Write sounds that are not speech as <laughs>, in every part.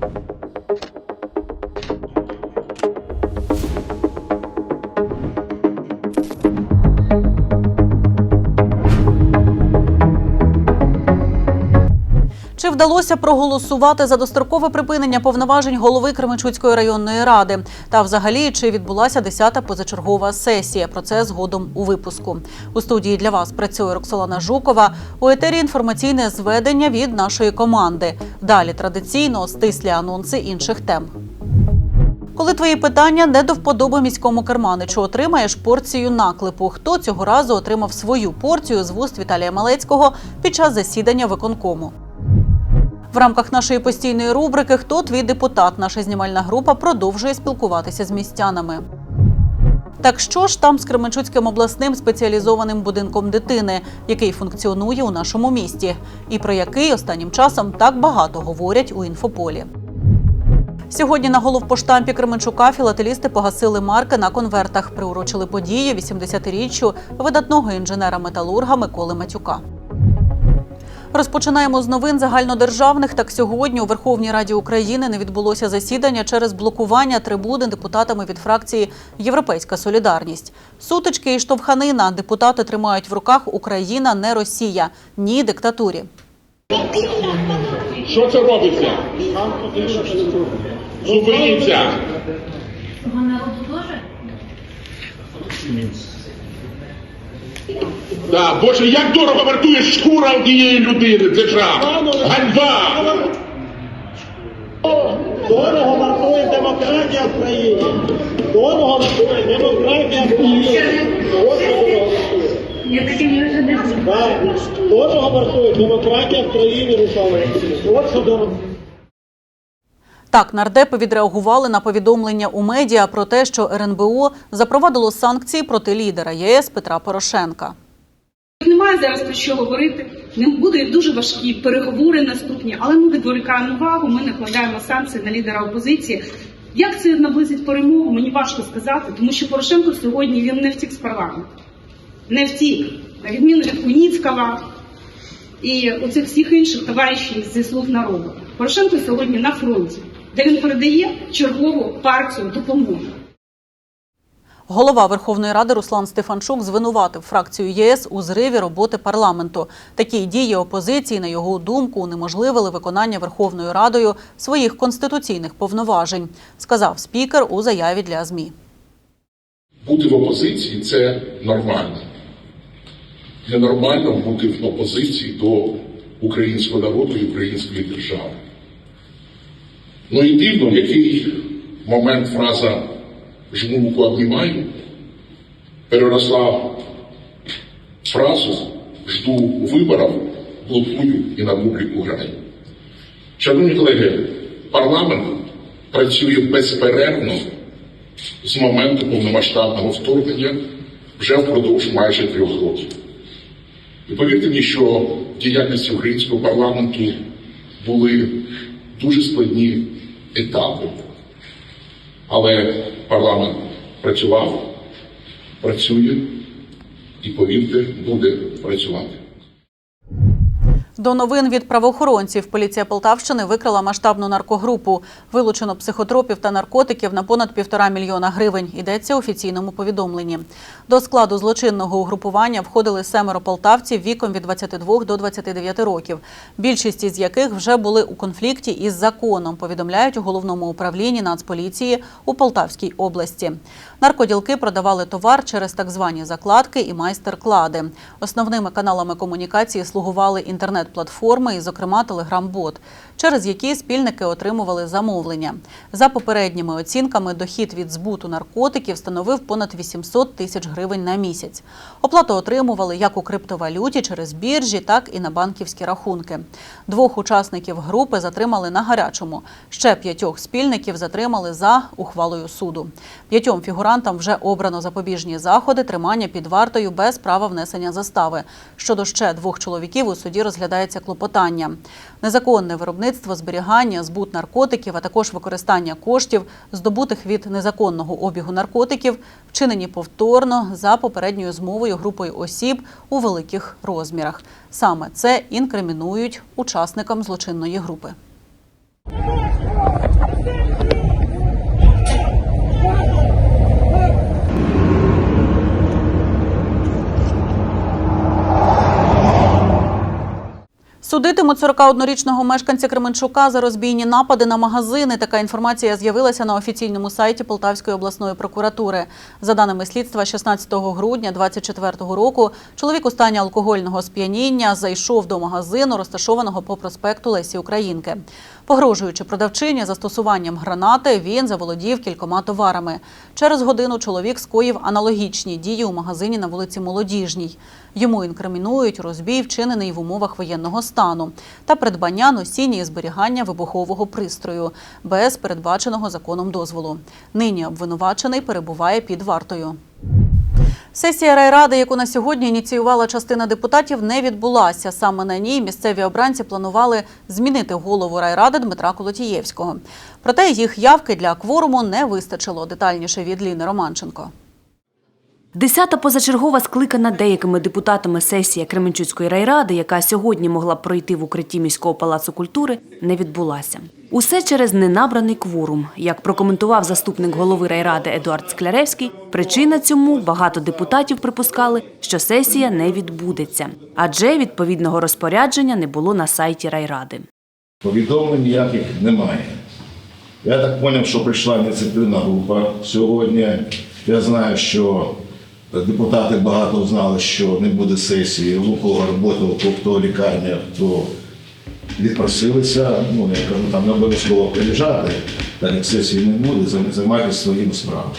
Чи вдалося проголосувати за дострокове припинення повноважень голови Кременчуцької районної ради? Та взагалі чи відбулася 10-та позачергова сесія? Про це згодом у випуску. У студії для вас працює Роксолана Жукова. У етері інформаційне зведення від нашої команди. Далі традиційно стислі анонси інших тем. Коли твої питання не до вподоби міському керманичу, отримаєш порцію наклепу. Хто цього разу отримав свою порцію з вуст Віталія Малецького під час засідання виконкому? В рамках нашої постійної рубрики Хто твій депутат? Наша знімальна група продовжує спілкуватися з містянами. Так що ж там з Кременчуцьким обласним спеціалізованим будинком дитини, який функціонує у нашому місті, і про який останнім часом так багато говорять у інфополі. Сьогодні на головпоштампі Кременчука філателісти погасили марки на конвертах, приурочили подію 80-річчю видатного інженера-металурга Миколи Матюка. Розпочинаємо з новин загальнодержавних. Так сьогодні у Верховній Раді України не відбулося засідання через блокування трибуни депутатами від фракції Європейська Солідарність. Сутички і штовханина депутати тримають в руках Україна, не Росія, ні диктатурі. Що це робиться? Зупиніться! Народу тоже? Да, Боже, як дорого вартує шкура однієї людини, це жах! Ганьба! Дорого вартує демократія в країні. Дорого вартує демократія в країні. Дорого вартує. Демократія в країні, Руслан. От що дорого. Так, нардепи відреагували на повідомлення у медіа про те, що РНБО запровадило санкції проти лідера ЄС Петра Порошенка. Немає зараз про що говорити. Не будуть дуже важкі переговори наступні, але ми відволікаємо увагу. Ми накладаємо санкції на лідера опозиції. Як це наблизить перемогу? Мені важко сказати, тому що Порошенко сьогодні він не втік з парламенту, не втік, на відміну від Куніцького і оцих всіх інших товаришів зі слуг народу. Порошенко сьогодні на фронті, де він передає чергову партію допомоги. Голова Верховної Ради Руслан Стефанчук звинуватив фракцію ЄС у зриві роботи парламенту. Такі дії опозиції, на його думку, унеможливили виконання Верховною Радою своїх конституційних повноважень, сказав спікер у заяві для ЗМІ. Бути в опозиції це нормально. Ненормально бути в опозиції до українського народу і української держави. Ну і дивно, в який момент фраза жму руку обнімаю переросла фразу жду виборів, блокую і на публіку граю. Шановні колеги, парламент працює безперервно з моменту повномасштабного вторгнення вже впродовж майже трьох років. І повірте мені, що в діяльності українського парламенту були дуже складні етапи, але парламент працював, працює і, повірте, буде працювати. До новин від правоохоронців поліція Полтавщини викрила масштабну наркогрупу. Вилучено психотропів та наркотиків на понад півтора мільйона гривень. Йдеться офіційному повідомленні. До складу злочинного угрупування входили семеро полтавців віком від 22 до 29 років. Більшість із яких вже були у конфлікті із законом. Повідомляють у головному управлінні Нацполіції у Полтавській області. Наркоділки продавали товар через так звані закладки і майстер-клади. Основними каналами комунікації слугували інтернет-платформи і, зокрема, телеграм-бот, через які спільники отримували замовлення. За попередніми оцінками, дохід від збуту наркотиків становив понад 800 тисяч гривень на місяць. Оплату отримували як у криптовалюті через біржі, так і на банківські рахунки. Двох учасників групи затримали на гарячому. Ще п'ятьох спільників затримали за ухвалою суду. П'ятьом фігурантам вже обрано запобіжні заходи тримання під вартою без права внесення застави. Щодо ще двох чоловіків у суді розглядається клопотання. Незаконне виробництво, зберігання, збут наркотиків, а також використання коштів, здобутих від незаконного обігу наркотиків, вчинені повторно за попередньою змовою групою осіб у великих розмірах. Саме це інкримінують учасникам злочинної групи. Судитимуть 41-річного мешканця Кременчука за розбійні напади на магазини. Така інформація з'явилася на офіційному сайті Полтавської обласної прокуратури. За даними слідства, 16 грудня 2024 року чоловік у стані алкогольного сп'яніння зайшов до магазину, розташованого по проспекту Лесі Українки. Погрожуючи продавчині застосуванням гранати, він заволодів кількома товарами. Через годину чоловік скоїв аналогічні дії у магазині на вулиці Молодіжній. Йому інкримінують розбій, вчинений в умовах воєнного стану, та придбання, носіння і зберігання вибухового пристрою без передбаченого законом дозволу. Нині обвинувачений перебуває під вартою. Сесія райради, яку на сьогодні ініціювала частина депутатів, не відбулася. Саме на ній місцеві обранці планували змінити голову райради Дмитра Колотієвського. Проте їх явки для кворуму не вистачило. Детальніше від Ліни Романченко. Десята позачергова скликана деякими депутатами сесія Кременчуцької райради, яка сьогодні могла б пройти в укритті міського палацу культури, не відбулася. Усе через ненабраний кворум. Як прокоментував заступник голови райради Едуард Скляревський, причина цьому багато депутатів припускали, що сесія не відбудеться, адже відповідного розпорядження не було на сайті райради. Повідомлень ніяких немає. Я так зрозумів, що прийшла ініціативна група сьогодні. Я знаю, що депутати багато знали, що не буде сесії, у кого робота, хто лікарня, хто відпросилися. Ну, я кажу, там не обов'язково приїжджати, так як сесії не буде, займ- займайтеся своїми справами.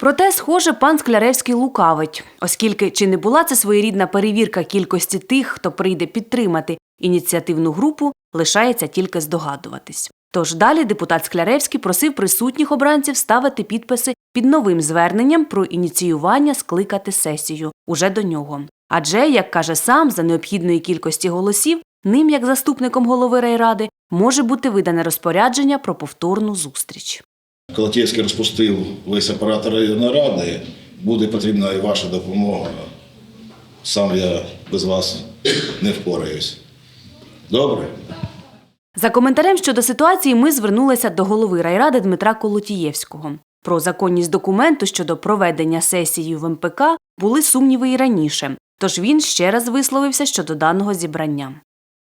Проте, схоже, пан Скляревський лукавить, оскільки чи не була це своєрідна перевірка кількості тих, хто прийде підтримати ініціативну групу, лишається тільки здогадуватись. Тож далі депутат Скляревський просив присутніх обранців ставити підписи під новим зверненням про ініціювання скликати сесію уже до нього. Адже, як каже сам, за необхідної кількості голосів ним, як заступником голови райради, може бути видане розпорядження про повторну зустріч. Колотєвський розпустив весь апарат районної ради. Буде потрібна і ваша допомога. Сам я без вас не впораюсь. Добре? За коментарем щодо ситуації ми звернулися до голови райради Дмитра Колотієвського. Про законність документу щодо проведення сесії в МПК були сумніви і раніше, тож він ще раз висловився щодо даного зібрання.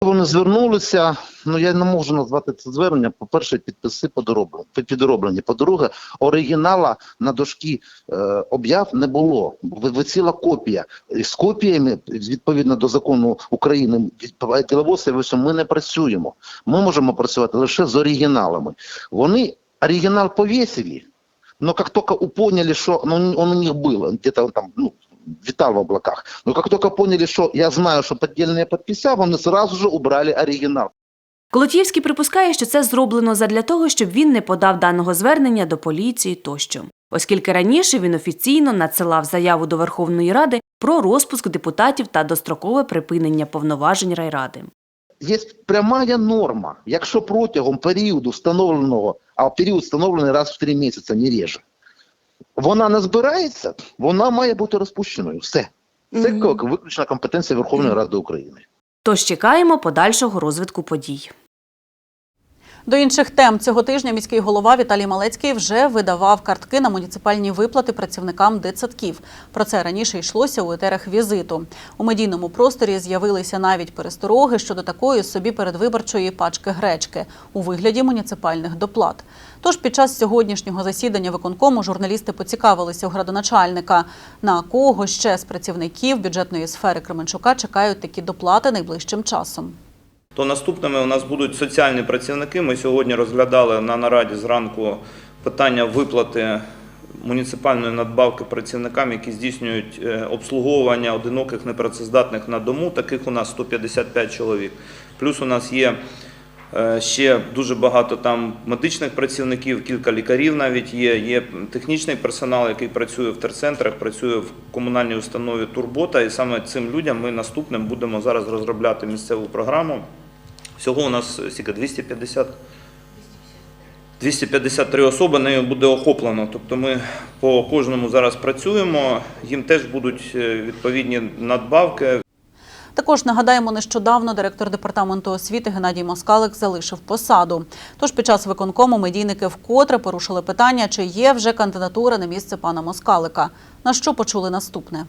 Вони звернулися. Ну я не можу назвати це звернення. По-перше, підписи подороблені. підроблені. По-друге, оригінала на дошкі е, об'яв не було. Ви- Висіла копія. З копіями, відповідно до закону України, що ми не працюємо. Ми можемо працювати лише з оригіналами. Вони оригінал повісили, но как только поняли, что ну, он у них был, где-то он там, ну, витал в облаках. Но как только поняли, что я знаю, что поддельные подписи, вони сразу же убрали оригинал. Колотієвський припускає, що це зроблено задля того, щоб він не подав даного звернення до поліції тощо, оскільки раніше він офіційно надсилав заяву до Верховної Ради про розпуск депутатів та дострокове припинення повноважень райради. Є прямая норма, якщо протягом періоду встановленого, а період встановлений раз в три місяці, не реже, вона не збирається, вона має бути розпущеною. Все. Це як виключна компетенція Верховної Ради України. Тож чекаємо подальшого розвитку подій. До інших тем цього тижня міський голова Віталій Малецький вже видавав картки на муніципальні виплати працівникам дитсадків. Про це раніше йшлося у етерах візиту. У медійному просторі з'явилися навіть перестороги щодо такої собі передвиборчої пачки гречки у вигляді муніципальних доплат. Тож під час сьогоднішнього засідання виконкому журналісти поцікавилися у градоначальника, на кого ще з працівників бюджетної сфери Кременчука чекають такі доплати найближчим часом. То наступними у нас будуть соціальні працівники. Ми сьогодні розглядали на нараді зранку питання виплати муніципальної надбавки працівникам, які здійснюють е, обслуговування одиноких непрацездатних на дому. Таких у нас 155 чоловік. Плюс у нас є е, ще дуже багато там медичних працівників, кілька лікарів навіть є. Є технічний персонал, який працює в терцентрах, працює в комунальній установі Турбота. І саме цим людям ми наступним будемо зараз розробляти місцеву програму. Всього у нас стільки 250 253 особи нею буде охоплено. Тобто ми по кожному зараз працюємо, їм теж будуть е, відповідні надбавки. Також нагадаємо, нещодавно директор департаменту освіти Геннадій Москалик залишив посаду. Тож під час виконкому медійники вкотре порушили питання, чи є вже кандидатура на місце пана Москалика. На що почули наступне.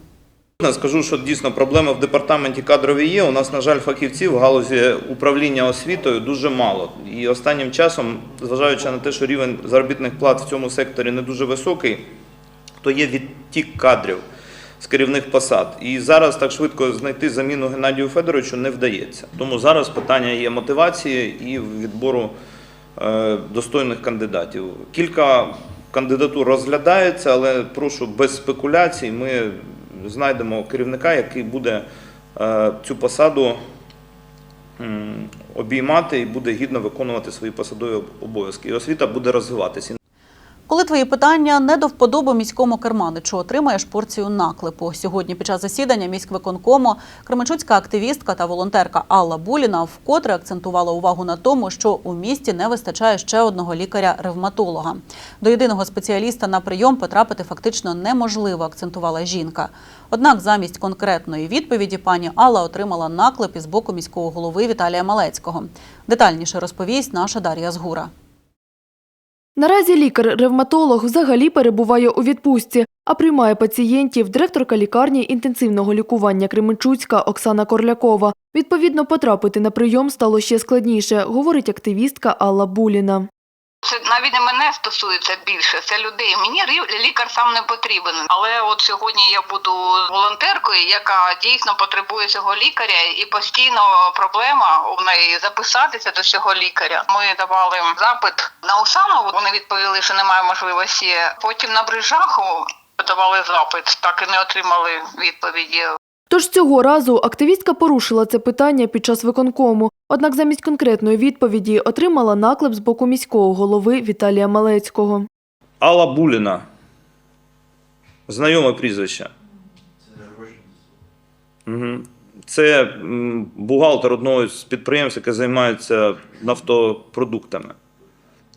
Скажу, що дійсно проблеми в департаменті кадрові є. У нас, на жаль, фахівців в галузі управління освітою дуже мало. І останнім часом, зважаючи на те, що рівень заробітних плат в цьому секторі не дуже високий, то є відтік кадрів з керівних посад. І зараз так швидко знайти заміну Геннадію Федоровичу не вдається. Тому зараз питання є мотивації і відбору е, достойних кандидатів. Кілька кандидатур розглядається, але прошу без спекуляцій. Ми знайдемо керівника, який буде е, цю посаду обіймати і буде гідно виконувати свої посадові обов'язки. І освіта буде розвиватися. Коли твої питання не до вподоби міському керманичу, отримаєш порцію наклепу. Сьогодні під час засідання міськвиконкому кременчуцька активістка та волонтерка Алла Буліна вкотре акцентувала увагу на тому, що у місті не вистачає ще одного лікаря-ревматолога. До єдиного спеціаліста на прийом потрапити фактично неможливо, акцентувала жінка. Однак замість конкретної відповіді пані Алла отримала наклеп із боку міського голови Віталія Малецького. Детальніше розповість наша Дар'я Згура. Наразі лікар-ревматолог взагалі перебуває у відпустці, а приймає пацієнтів директорка лікарні інтенсивного лікування Кременчуцька Оксана Корлякова. Відповідно, потрапити на прийом стало ще складніше, говорить активістка Алла Буліна. Це навіть не мене стосується більше, це людей. Мені лікар сам не потрібен. Але от сьогодні я буду волонтеркою, яка дійсно потребує цього лікаря, і постійно проблема у неї записатися до цього лікаря. Ми давали запит на Усанову. Вони відповіли, що немає можливості. Потім на Брижаху подавали запит, так і не отримали відповіді. Тож цього разу активістка порушила це питання під час виконкому, однак замість конкретної відповіді отримала наклеп з боку міського голови Віталія Малецького. Алла Буліна. Знайоме прізвище. Це бухгалтер одного з підприємств, яке займається нафтопродуктами.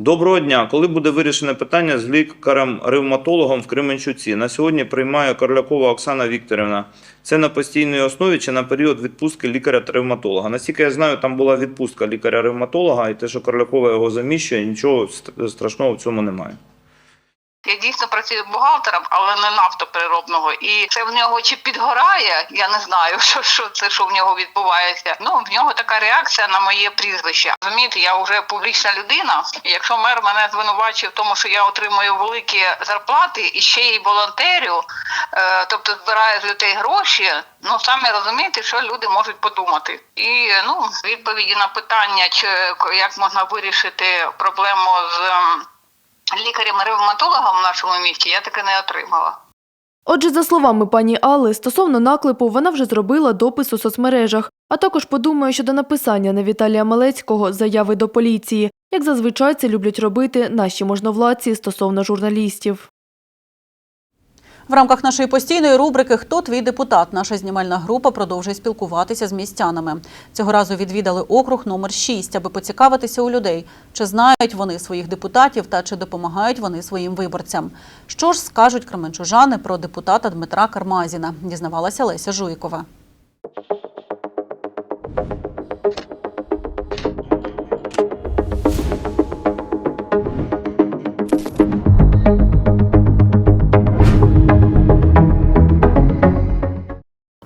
Доброго дня. Коли буде вирішене питання з лікарем-ревматологом в Кременчуці? На сьогодні приймає Корлякова Оксана Вікторівна. Це на постійній основі чи на період відпустки лікаря-ревматолога? Наскільки я знаю, там була відпустка лікаря-ревматолога, і те, що Корлякова його заміщує, нічого ст- страшного в цьому немає. Я дійсно працюю бухгалтером, але не нафтопереробного. І це в нього чи підгорає, я не знаю, <laughs> що, що це, що в нього відбувається. Ну в нього така реакція на моє прізвище. Розумієте, я вже публічна людина. І якщо мер мене звинувачує в тому, що я отримую великі зарплати і ще й волонтерю, е, тобто збираю з людей гроші. Ну самі розумієте, що люди можуть подумати. І ну відповіді на питання, чи як можна вирішити проблему з. Ем, лікарем-ревматологом в нашому місті я таки не отримала. Отже, за словами пані Алли, стосовно наклепу вона вже зробила допис у соцмережах, а також подумає щодо написання на Віталія Малецького заяви до поліції, як зазвичай це люблять робити наші можновладці стосовно журналістів. В рамках нашої постійної рубрики Хто твій депутат? Наша знімальна група продовжує спілкуватися з містянами. Цього разу відвідали округ номер 6, аби поцікавитися у людей, чи знають вони своїх депутатів та чи допомагають вони своїм виборцям. Що ж скажуть кременчужани про депутата Дмитра Кармазіна? Дізнавалася Леся Жуйкова.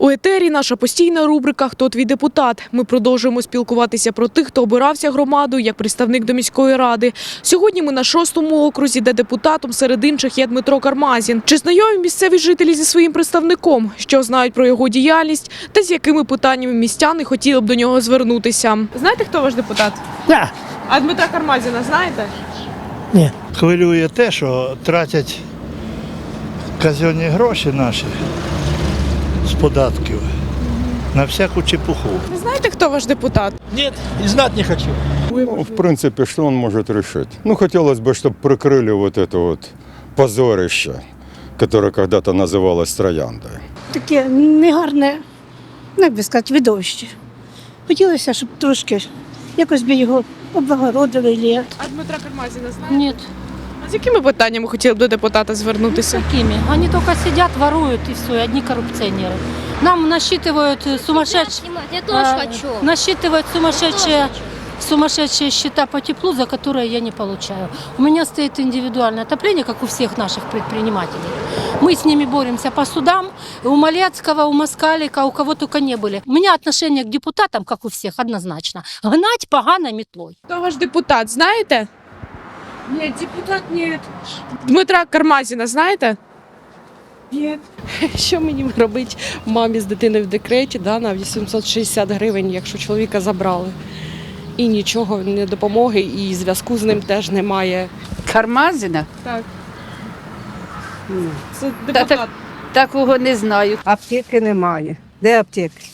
У етері наша постійна рубрика Хто твій депутат. Ми продовжуємо спілкуватися про тих, хто обирався громадою як представник до міської ради. Сьогодні ми на шостому окрузі, де депутатом серед інших є Дмитро Кармазін. Чи знайомі місцеві жителі зі своїм представником? Що знають про його діяльність та з якими питаннями містяни хотіли б до нього звернутися? Знаєте, хто ваш депутат? Да. А Дмитра Кармазіна знаєте? Ні. Хвилює те, що тратять казенні гроші наші з податків на всяку чепуху. Не знаєте, хто ваш депутат? Ні, і знати не хочу. Ну, в принципе, что он может решить? Ну, хотелось бы, чтобы прикрыли вот это вот позорище, которое когда-то называлось Трояндой. Таке негарне, ну, як би сказати, видовище. Хотілося, щоб трошки якось би його облагородили. Или... А Дмитра Кармазіна знаєте? Нет. А з якими питаннями хотіли б до депутата звернутися? Какими? Они только сидят, воруют и все, одни коррупционеры. Нам насчитывают э, сумасшедшие... Я э, Насчитывают сумасшедшие сумасшедшие счета по теплу, за которые я не получаю. У меня стоит индивидуальное отопление, как у всех наших предпринимателей. Мы с ними боремся по судам. У Малецкого, у Москалика, у кого только не были. У меня отношение к депутатам, как у всех, однозначно. Гнать погано метлой. Хто ваш депутат, знаєте? Нет, депутат нет. Дмитра Кармазіна, знаєте? Нет. <laughs> Що мені робити мамі з дитиною в декреті да, на 860 гривень, якщо чоловіка забрали? І нічого, не допомоги, і зв'язку з ним теж немає. Кармазина? Так. Це Та- депутат. Такого не знаю. Аптеки немає. Де аптеки?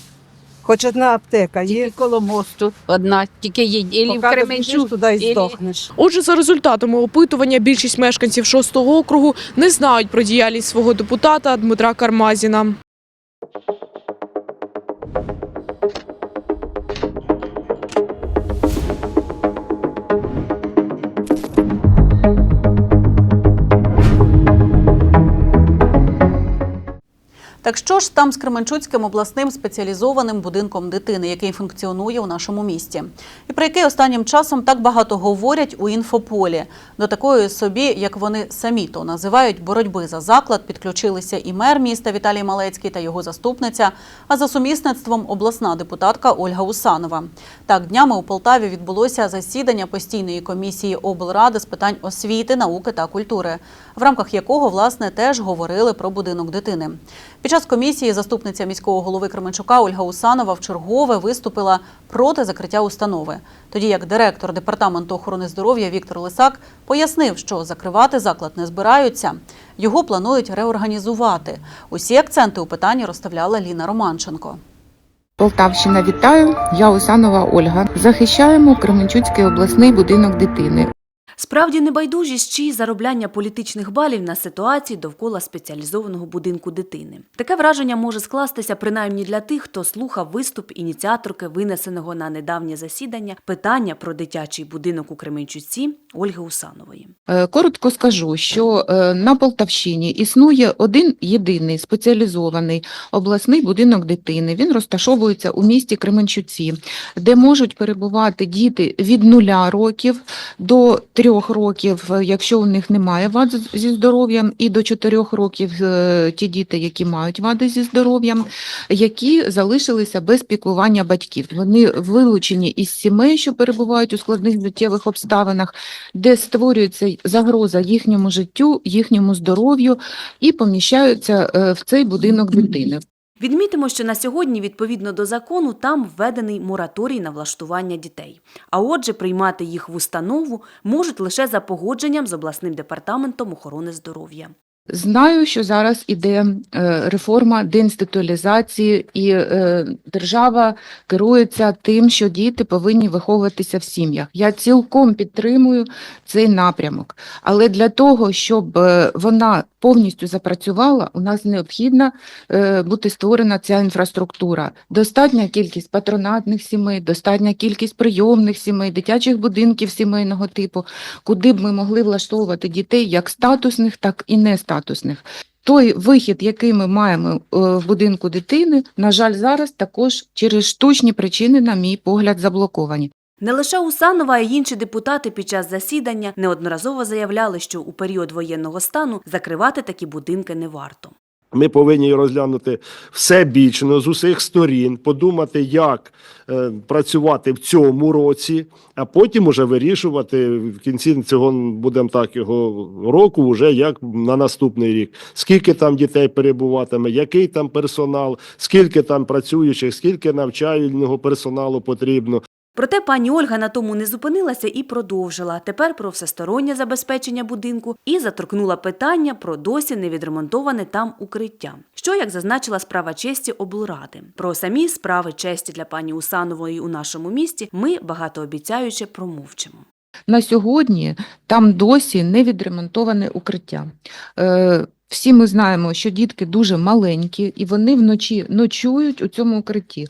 Хоч одна аптека є. коло мосту одна, тільки є. Ілі Поки добіжиш туди і здохнеш. Отже, за результатами опитування, більшість мешканців шостого округу не знають про діяльність свого депутата Дмитра Кармазіна. Так що ж там з Кременчуцьким обласним спеціалізованим будинком дитини, який функціонує у нашому місті, і про який останнім часом так багато говорять у інфополі. До такої собі, як вони самі то називають, боротьби за заклад підключилися і мер міста Віталій Малецький та його заступниця, а за сумісництвом обласна депутатка Ольга Усанова. Так, днями у Полтаві відбулося засідання постійної комісії облради з питань освіти, науки та культури, в рамках якого власне теж говорили про будинок дитини. Під час комісії заступниця міського голови Кременчука Ольга Усанова вчергове виступила проти закриття установи. Тоді як директор департаменту охорони здоров'я Віктор Лисак пояснив, що закривати заклад не збираються. Його планують реорганізувати. Усі акценти у питанні розставляла Ліна Романченко. Полтавщина, вітаю. Я Усанова Ольга. Захищаємо Кременчуцький обласний будинок дитини. Справді небайдужість чи заробляння політичних балів на ситуації довкола спеціалізованого будинку дитини. Таке враження може скластися принаймні для тих, хто слухав виступ ініціаторки винесеного на недавнє засідання питання про дитячий будинок у Кременчуці Ольги Усанової. Е, Коротко скажу, що е, на Полтавщині існує один єдиний спеціалізований обласний будинок дитини. Він розташовується у місті Кременчуці, де можуть перебувати діти від нуля років до трьох років, е, якщо у них немає вад зі здоров'ям, і до чотирьох років е, ті діти, які мають вади зі здоров'ям, які залишилися без піклування батьків. Вони вилучені із сімей, що перебувають у складних життєвих обставинах, де створюється загроза їхньому життю, їхньому здоров'ю і поміщаються е, в цей будинок дитини. Відмітимо, що на сьогодні, відповідно до закону, там введений мораторій на влаштування дітей. А отже, приймати їх в установу можуть лише за погодженням з обласним департаментом охорони здоров'я. Знаю, що зараз іде е, реформа деінституалізації, і е, держава керується тим, що діти повинні виховуватися в сім'ях. Я цілком підтримую цей напрямок. Але для того, щоб е, вона повністю запрацювала, у нас необхідна е, бути створена ця інфраструктура. Достатня кількість патронатних сімей, достатня кількість прийомних сімей, дитячих будинків сімейного типу, куди б ми могли влаштовувати дітей як статусних, так і нестатусних. Той вихід, який ми маємо е, в будинку дитини, на жаль, зараз також через штучні причини, на мій погляд, заблоковані. Не лише Усанова, а й інші депутати під час засідання неодноразово заявляли, що у період воєнного стану закривати такі будинки не варто. Ми повинні розглянути все бічно з усіх сторін, подумати, як е, працювати в цьому році, а потім уже вирішувати в кінці цього будемо так його року, вже як на наступний рік. Скільки там дітей перебуватиме, який там персонал, скільки там працюючих, скільки навчального персоналу потрібно. Проте пані Ольга на тому не зупинилася і продовжила тепер про всестороннє забезпечення будинку і заторкнула питання про досі невідремонтоване там укриття. Що, як зазначила справа честі облради. Про самі справи честі для пані Усанової у нашому місті ми багатообіцяюче промовчимо. На сьогодні там досі не відремонтоване укриття. Е, всі ми знаємо, що дітки дуже маленькі, і вони вночі ночують у цьому укритті.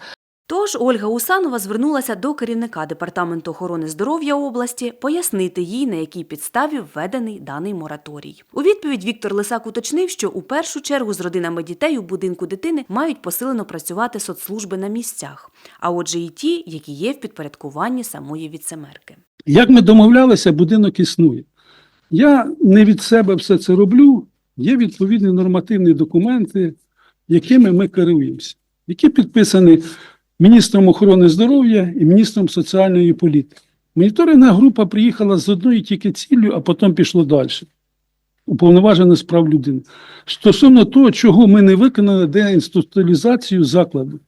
Тож Ольга Усанова звернулася до керівника департаменту охорони здоров'я області пояснити їй, на якій підставі введений даний мораторій. У відповідь Віктор Лисак уточнив, що у першу чергу з родинами дітей у будинку дитини мають посилено працювати соцслужби на місцях, а отже, і ті, які є в підпорядкуванні самої віцемерки. Як ми домовлялися, будинок існує. Я не від себе все це роблю. є відповідні нормативні документи, якими ми керуємося, які підписані міністром охорони здоров'я і міністром соціальної політики. Моніторинга група приїхала з одною тільки ціллю, а потім пішло далі. Уповноважена з прав людини. Стосовно того, чого ми не виконали деінституалізацію закладу.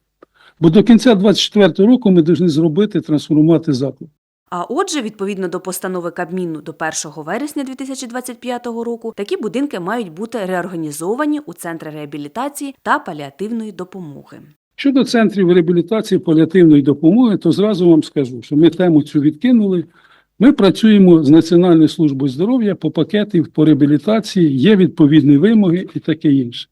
Бо до кінця 2024 року ми повинні зробити трансформувати заклад. А отже, відповідно до постанови Кабміну до 1 вересня 2025 року, такі будинки мають бути реорганізовані у центри реабілітації та паліативної допомоги. Щодо центрів реабілітації паліативної допомоги, то зразу вам скажу, що ми тему цю відкинули. Ми працюємо з Національною службою здоров'я по пакетів по реабілітації, є відповідні вимоги і таке інше.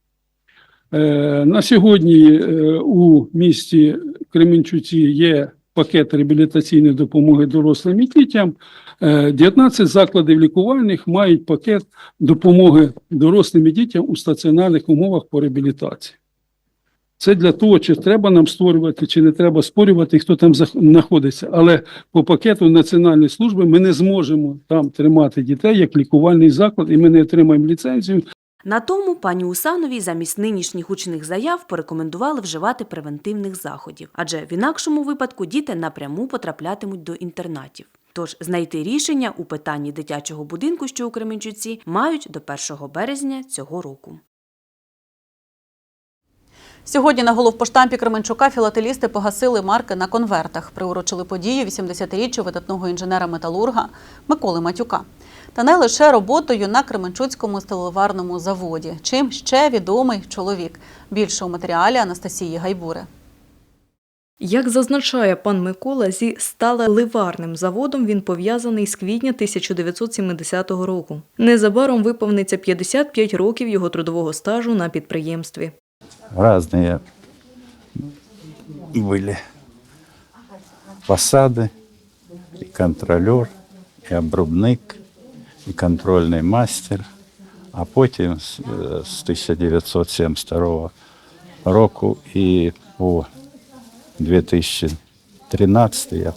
Е, на сьогодні е, у місті Кременчуці є пакет реабілітаційної допомоги дорослим і дітям. Е, 19 закладів лікувальних мають пакет допомоги дорослим і дітям у стаціонарних умовах по реабілітації. Це для того, чи треба нам створювати, чи не треба створювати, хто там знаходиться. Але по пакету Національної служби ми не зможемо там тримати дітей як лікувальний заклад, і ми не отримаємо ліцензію. На тому пані Усановій замість нинішніх гучних заяв порекомендували вживати превентивних заходів, адже в інакшому випадку діти напряму потраплятимуть до інтернатів. Тож знайти рішення у питанні дитячого будинку, що у Кременчуці, мають до 1 березня цього року. Сьогодні на головпоштампі Кременчука філателісти погасили марки на конвертах, приурочили подію 80-річчю видатного інженера-металурга Миколи Матюка. Та не лише роботою на Кременчуцькому сталеварному заводі. Чим ще відомий чоловік. Більше у матеріалі Анастасії Гайбури. Як зазначає пан Микола, зі сталеливарним заводом він пов'язаний з квітня 1970 року. Незабаром виповниться 55 років його трудового стажу на підприємстві. разные были посады, и контролер, и обрубник, и контрольный мастер. А потім з е, з 1972 року і по 2013 я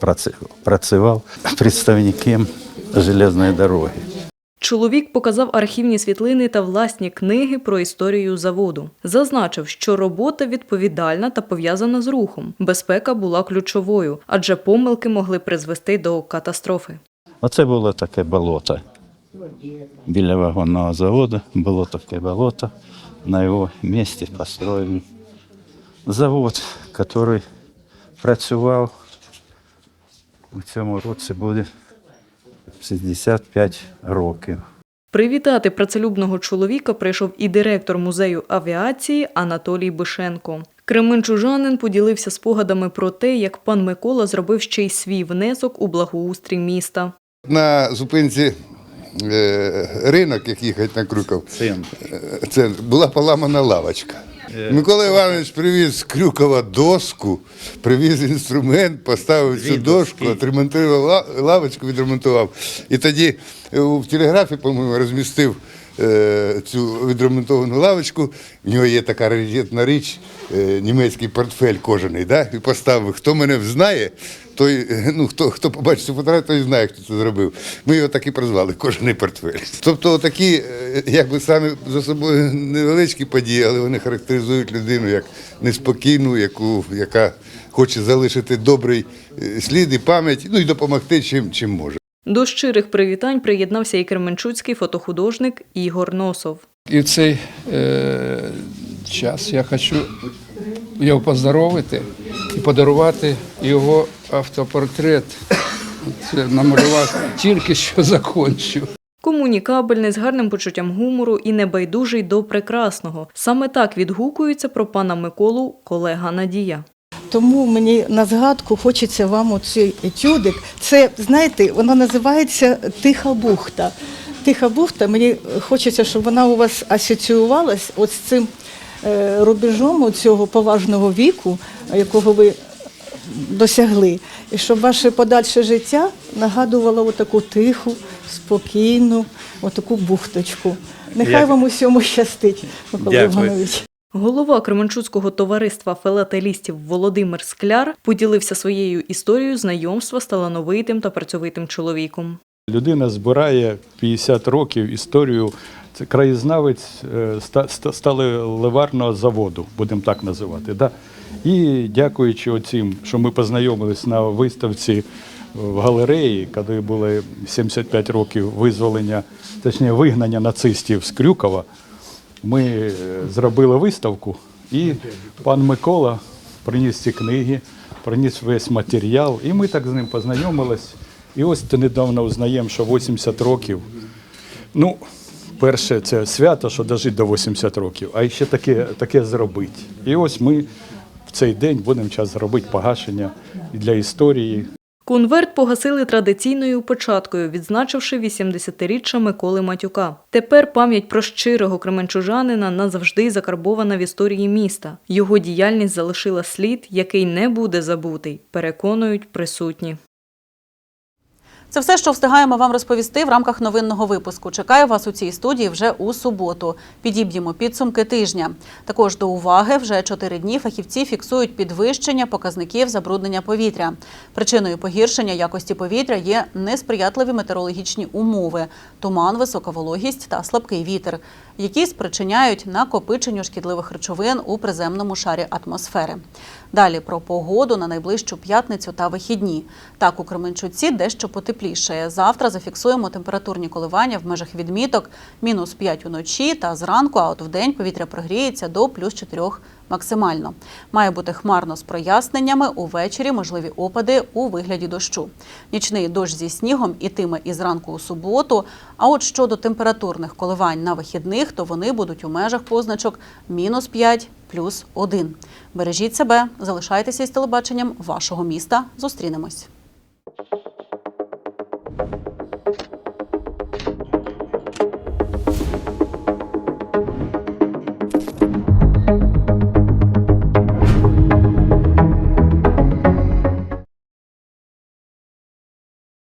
праці- працював <laughs> представником железної дороги. Чоловік показав архівні світлини та власні книги про історію заводу. Зазначив, що робота відповідальна та пов'язана з рухом. Безпека була ключовою, адже помилки могли призвести до катастрофи. Оце було таке болото. Біля вагонного заводу було таке болото. На його місці построєний завод, який працював у цьому році буде 65 років. Привітати працелюбного чоловіка прийшов і директор музею авіації Анатолій Бишенко. Кременчужанин поділився спогадами про те, як пан Микола зробив ще й свій внесок у благоустрій міста. На зупинці е, ринок, як їхати на Крюков, е, це була поламана лавочка. Микола Іванович привіз з Крюкова доску, привіз інструмент, поставив цю дошку, отремонтував лавочку, відремонтував. І тоді е, в телеграфі, по-моєму, розмістив е, цю відремонтовану лавочку. В нього є така раритетна річ, е, німецький портфель кожаний. Да? І поставив, хто мене знає, той, е, ну, хто, хто побачить цю фотографію, той знає, хто це зробив. Ми його так і прозвали, кожаний портфель. Тобто такі, е, якби самі за собою невеличкі події, але вони характеризують людину як неспокійну, яку, яка хоче залишити добрий е, слід і пам'ять, ну і допомогти чим, чим може. До щирих привітань приєднався і кременчуцький фотохудожник Ігор Носов. І в цей е, час я хочу його поздоровити і подарувати його автопортрет. Це намалював тільки що закончив. Комунікабельний, з гарним почуттям гумору і небайдужий до прекрасного. Саме так відгукується про пана Миколу колега Надія. Тому мені на згадку хочеться вам оцей етюдик. Це, знаєте, вона називається Тиха бухта. Тиха бухта, мені хочеться, щоб вона у вас асоціювалась от з цим е, рубежом цього поважного віку, якого ви досягли. І щоб ваше подальше життя нагадувало таку тиху, спокійну, отаку бухточку. Нехай Дякую. вам усьому щастить, Микола Іванович. Голова Кременчуцького товариства філателістів Володимир Скляр поділився своєю історією знайомства з талановитим та працьовитим чоловіком. Людина збирає 50 років історію Це краєзнавець е, ста- ста- заводу, будемо так називати. Да? І дякуючи оцім, що ми познайомились на виставці в галереї, коли були 75 років визволення, точніше вигнання нацистів з Крюкова, ми е, зробили виставку, і пан Микола приніс ці книги, приніс весь матеріал, і ми так з ним познайомились. І ось недавно узнаємо, що 80 років. Ну, перше, це свято, що дожити до 80 років, а ще таке, таке зробити. І ось ми в цей день будемо час зробити погашення для історії, Конверт погасили традиційною початкою, відзначивши 80-річчя Миколи Матюка. Тепер пам'ять про щирого кременчужанина назавжди закарбована в історії міста. Його діяльність залишила слід, який не буде забутий, переконують присутні. Це все, що встигаємо вам розповісти в рамках новинного випуску. Чекаю вас у цій студії вже у суботу. Підіб'ємо підсумки тижня. Також до уваги вже чотири дні фахівці фіксують підвищення показників забруднення повітря. Причиною погіршення якості повітря є несприятливі метеорологічні умови, туман, висока вологість та слабкий вітер, які спричиняють накопиченню шкідливих речовин у приземному шарі атмосфери. Далі про погоду на найближчу п'ятницю та вихідні. Так, у Кременчуці дещо потепліше. Завтра зафіксуємо температурні коливання в межах відміток мінус 5 уночі та зранку, а от в день повітря прогріється до плюс 4 максимально. Має бути хмарно з проясненнями. Увечері можливі опади у вигляді дощу. Нічний дощ зі снігом ітиме і зранку у суботу. А от щодо температурних коливань на вихідних, то вони будуть у межах позначок мінус 5, плюс 1. Бережіть себе, залишайтеся із телебаченням вашого міста. Зустрінемось.